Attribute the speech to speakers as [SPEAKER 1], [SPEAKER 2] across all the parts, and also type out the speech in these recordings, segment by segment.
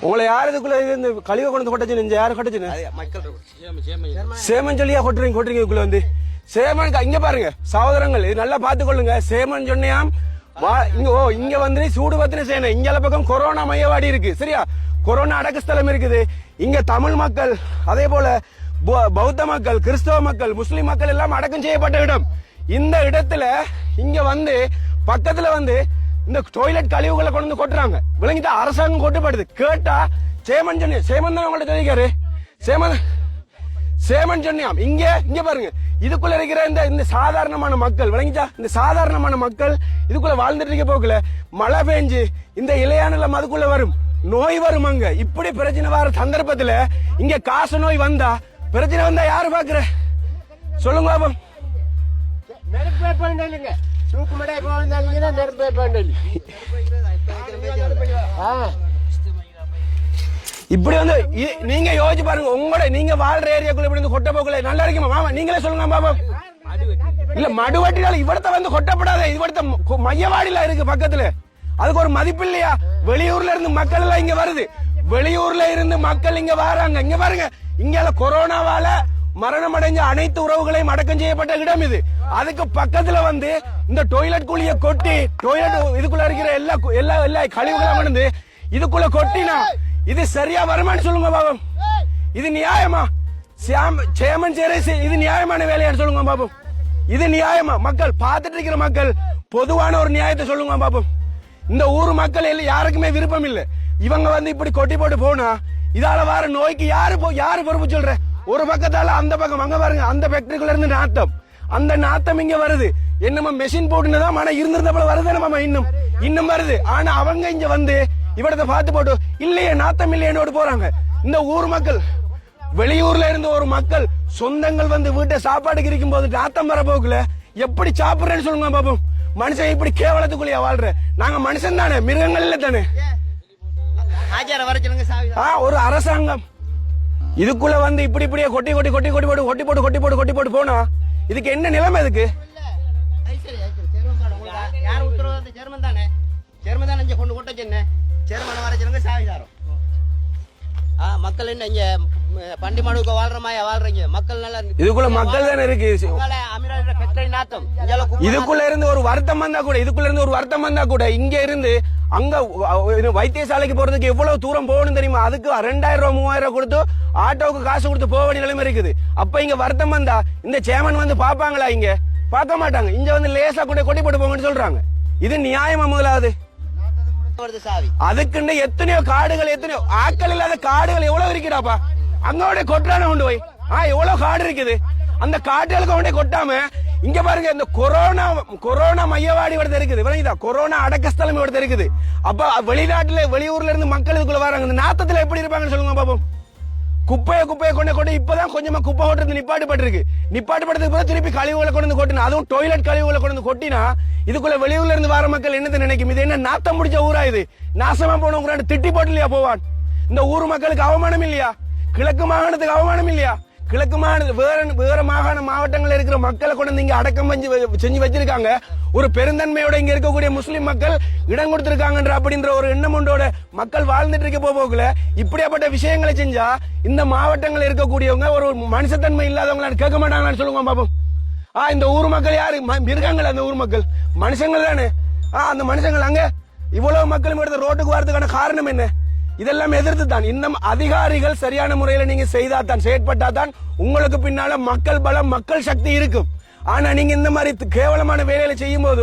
[SPEAKER 1] உங்களை யார் இதுக்குள்ள இது இந்த கழிவை கொண்டு கொட்டச்சு இந்த யாரு கொட்டச்சுன்னு? சேமன் சொல்லியா கொட்டுறீங்க கொட்டுறீங்க இதுக்குள்ள வந்து. சேமன் இங்க பாருங்க சகோதரங்கள் இது நல்லா பாத்துக்கொள்ளுங்க சேமன் சொன்னியாம் வா இங்க ஓ இங்க வந்து சூடு பத்தின சேனை. இங்க பக்கம் கொரோனா மையவாடி இருக்கு சரியா? கொரோனா அடக்க ஸ்தலம் இருக்குது. இங்க தமிழ் மக்கள் அதே போல பௌ- பௌத்த மக்கள் கிறிஸ்தவ மக்கள் முஸ்லிம் மக்கள் எல்லாம் அடக்கம் செய்யப்பட்ட இடம். இந்த இடத்துல இங்க வந்து பக்கத்துல வந்து இந்த டாய்லெட் கழிவுகளை கொண்டு வந்து கொட்டுறாங்க. விளங்கிட்டா அரசாங்கம் கொட்டுப்படுது. கேட்டா சேமன் சொன்னியா சேமன் தான் உங்கள்ட்ட தெரிவிக்காரு சேமன் சேமன் சொன்னியாம். இங்க இங்க பாருங்க. இதுக்குள்ள இருக்கிற இந்த இந்த சாதாரணமான மக்கள் விளங்கிச்சா இந்த சாதாரணமான மக்கள் இதுக்குள்ள வாழ்ந்துட்டு இருக்க போக்குல மழை பெஞ்சு இந்த இலையானலம் அதுக்குள்ள வரும். நோய் வரும் அங்க. இப்படி பிரச்சனை வர சந்தர்ப்பத்துல இங்க காசு நோய் வந்தா பிரச்சனை வந்தா யாரு பாக்குற? சொல்லுங்க பாபம்
[SPEAKER 2] நெருப்பு ஆ
[SPEAKER 1] இப்படி வந்து நீங்க யோசிச்சு பாருங்க உங்களோட நீங்க வாழ்ற ஏரியாக்குள்ள இப்படி வந்து கொட்ட போக்கல நல்லா இருக்குமா மாமா நீங்களே சொல்லுங்க பாபா இல்ல மடுவட்டினால இவடத்த வந்து கொட்டப்படாத இவடத்த மையவாடியில இருக்கு பக்கத்துல அதுக்கு ஒரு மதிப்பு இல்லையா வெளியூர்ல இருந்து மக்கள் எல்லாம் இங்க வருது வெளியூர்ல இருந்து மக்கள் இங்க வராங்க இங்க பாருங்க இங்க கொரோனாவால மரணம் அடைஞ்ச அனைத்து உறவுகளையும் அடக்கம் செய்யப்பட்ட இடம் இது. அதுக்கு பக்கத்துல வந்து இந்த டொய்லெட் குழிய கொட்டி டொய்லெட் இதுக்குள்ள இருக்கிற எல்லா எல்லா எல்லா கழிவுகளும் வந்து இதுக்குள்ள கொட்டினா இது சரியா வருமான்னு சொல்லுங்க பாபம். இது நியாயமா? சியாம் சேமன் சேரே இது நியாயமான வேலையான்னு சொல்லுங்க பாபம். இது நியாயமா? மக்கள் பார்த்துட்டு இருக்கிற மக்கள் பொதுவான ஒரு நியாயத்தை சொல்லுங்க பாபம். இந்த ஊர் மக்கள் எல்லாம் யாருக்குமே விருப்பம் இல்ல. இவங்க வந்து இப்படி கொட்டி போட்டு போனா இதால வர நோய்க்கு யாரு யாரு பொறுப்பு சொல்ற? ஒரு பக்கத்தால அந்த பக்கம். அங்க பாருங்க அந்த ஃபேக்டரிக்குள்ள இருந்து நாத்தம். அந்த நாத்தம் இங்க வருது. என்னமா மெஷின் போட்டுனதான் ஆனா இருந்திருந்த போல வருது மாமா இன்னும். இன்னும் வருது. ஆனா அவங்க இங்க வந்து இவடத்தை பார்த்து போட்டு இல்லையே நாத்தம் இல்லையேன்னு போறாங்க. இந்த ஊர் மக்கள் வெளியூர்ல இருந்து ஒரு மக்கள் சொந்தங்கள் வந்து வீட்டை சாப்பாடுக்கு இருக்கும் போது நாத்தம் வர போக்குல எப்படி சாப்பிடுறேன்னு சொல்லுங்க பாப்போம். மனுஷன் இப்படி கேவலத்துக்குள்ளேயா வாழ்ற? நாங்க மனுஷன் தானே மிருகங்கள் இல்ல தானே? ஒரு அரசாங்கம். இதுக்குள்ள வந்து இப்படி இப்படியே கொட்டி கொட்டி கொட்டி கொட்டி போட்டு கொட்டி போட்டு கொட்டி போட்டு கொட்டி போட்டு போனா இதுக்கு என்ன நிலைமை இதுக்கு?
[SPEAKER 2] மக்கள் என்ன இங்க பண்டி மாடுக்கு வாழ்ற மாதிரி வாழ்றீங்க? மக்கள் நல்லா இருக்கு.
[SPEAKER 1] இதுக்குள்ள மக்கள் தானே இருக்கு. இதுக்குள்ள இருந்து ஒரு வருத்தம் வந்தா கூட இதுக்குள்ள இருந்து ஒரு வருத்தம் வந்தா கூட இங்க இருந்து அங்க வைத்தியசாலைக்கு போறதுக்கு எவ்வளவு தூரம் போகணும் தெரியுமா? அதுக்கு ரெண்டாயிரம் ரூபாய் மூவாயிரம் ரூபாய் கொடுத்து ஆட்டோவுக்கு காசு கொடுத்து போக வேண்டிய நிலைமை இருக்குது. அப்ப இங்க வருத்தம் வந்தா இந்த சேமன் வந்து பாப்பாங்களா இங்க? பார்க்க மாட்டாங்க. இங்க வந்து லேசா கூட கொட்டி போட்டு போங்கன்னு சொல்றாங்க. இது நியாயமா முதலாவது? அதுக்குன்னு எத்தனையோ காடுகள் எத்தனையோ ஆட்கள் இல்லாத காடுகள் எவ்வளவு இருக்குடாப்பா? அங்க கொட்டான கொண்டு போய். ஆ எவ்வளவு காடு இருக்குது? அந்த காட்டுகளுக்கு கொண்டே கொட்டாம இங்க பாருங்க இந்த கொரோனா கொரோனா மையவாடி இவர்தான் இருக்குது விளங்குதா கொரோனா அடக்கஸ்தலம் இவரது இருக்குது அப்ப வெளிநாட்டுல வெளியூர்ல இருந்து மக்கள் இதுக்குள்ள வராங்க. இந்த நாத்தத்துல எப்படி இருப்பாங்கன்னு சொல்லுங்க பாப்போம். குப்பையை குப்பையை கொண்டு கொண்டு இப்பதான் கொஞ்சமா குப்பை கொட்டுறது நிப்பாட்டுப்பட்டிருக்கு. நிப்பாட்டுப்பட்டதுக்கு பிறகு திருப்பி கழிவுகளை கொண்டு வந்து கொட்டினா அதுவும் டாய்லெட் கழிவுகளை கொண்டு வந்து கொட்டினா இதுக்குள்ள வெளியூர்ல இருந்து வர மக்கள் என்னது நினைக்கும்? இது என்ன நாத்தம் முடிச்ச ஊரா இது? நாசமா போனவங்க திட்டி போட்டு இல்லையா போவான்? இந்த ஊர் மக்களுக்கு அவமானம் இல்லையா? கிழக்கு மாகாணத்துக்கு அவமானம் இல்லையா? கிழக்கு மாநில வேற வேற மாகாண மாவட்டங்களில் இருக்கிற மக்களை கொண்டு வந்து இங்க அடக்கம் செஞ்சு செஞ்சு வச்சிருக்காங்க. ஒரு பெருந்தன்மையோட இங்க இருக்கக்கூடிய முஸ்லிம் மக்கள் இடம் கொடுத்திருக்காங்கன்ற அப்படின்ற ஒரு எண்ணம் ஒன்றோட மக்கள் வாழ்ந்துட்டு இருக்க போகல. இப்படியாப்பட்ட விஷயங்களை செஞ்சா இந்த மாவட்டங்கள் இருக்கக்கூடியவங்க ஒரு மனுஷத்தன்மை இல்லாதவங்களான்னு கேட்க மாட்டாங்களான்னு சொல்லுங்க பாப்போம். ஆ இந்த ஊர் மக்கள் யாரு? ம- மிருகங்கள் அந்த ஊர் மக்கள். மனுஷங்கள் தானே ஆ அந்த மனுஷங்கள் அங்க இவ்வளவு மக்களும் எடுத்த ரோட்டுக்கு வரதுக்கான காரணம் என்ன? இதெல்லாம் எதிர்த்து தான் இந்த அதிகாரிகள் சரியான முறையில நீங்க செய்தா தான் செயற்பட்டா தான் உங்களுக்கு பின்னால மக்கள் பலம் மக்கள் சக்தி இருக்கும். ஆனா நீங்க இந்த மாதிரி கேவலமான வேலையில செய்யும் போது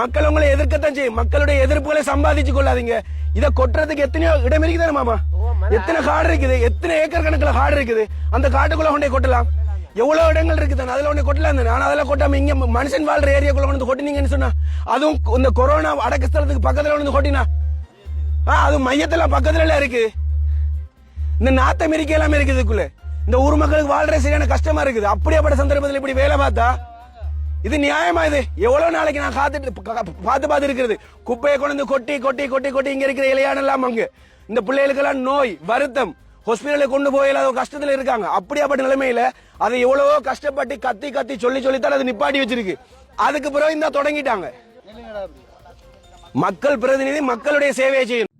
[SPEAKER 1] மக்கள் உங்களை எதிர்க்கத்தான் செய்யும். மக்களுடைய எதிர்ப்புகளை சம்பாதிச்சு கொள்ளாதீங்க. இத கொட்டுறதுக்கு எத்தனையோ இடம் இருக்குதானே மாமா? எத்தனை காடு இருக்குது? எத்தனை ஏக்கர் கணக்குல காடு இருக்குது? அந்த காட்டுக்குள்ள கொண்டே கொட்டலாம். எவ்வளவு இடங்கள் இருக்குது தானே? அதுல ஒண்ணு கொட்டலாம் தானே? ஆனா அதெல்லாம் கொட்டாம இங்க மனுஷன் வாழ்ற ஏரியாக்குள்ள வந்து கொட்டினீங்கன்னு சொன்னா அதுவும் இந்த கொரோனா அடக்க ஸ்தலத்துக்கு பக்கத்துல வந்து கொட்டினா ஆ அது மையத்துல பக்கத்துல எல்லாம் இருக்கு. இந்த நாத்த மிரிக்க எல்லாமே இருக்குது இதுக்குள்ள. இந்த ஊர் மக்களுக்கு வாழ்ற சரியான கஷ்டமா இருக்குது. அப்படியாப்பட்ட சந்தர்ப்பத்தில் இப்படி வேலை பார்த்தா? இது நியாயமா இது? எவ்வளவு நாளைக்கு நான் காத்துட்டு பார்த்து பார்த்து இருக்கிறது குப்பையை கொண்டு வந்து கொட்டி கொட்டி கொட்டி கொட்டி இங்க இருக்கிற இலையான எல்லாம் அங்க. இந்த பிள்ளைகளுக்கெல்லாம் நோய் வருத்தம் ஹாஸ்பிட்டலுக்கு கொண்டு போய் இல்லாத கஷ்டத்துல இருக்காங்க. அப்படியாப்பட்ட நிலைமையில அதை எவ்வளவோ கஷ்டப்பட்டு கத்தி கத்தி சொல்லி சொல்லித்தான் அது நிப்பாட்டி வச்சிருக்கு. அதுக்கு பிறகு இந்த தொடங்கிட்டாங்க. மக்கள் பிரதிநிதி மக்களுடைய சேவையை செய்யணும்.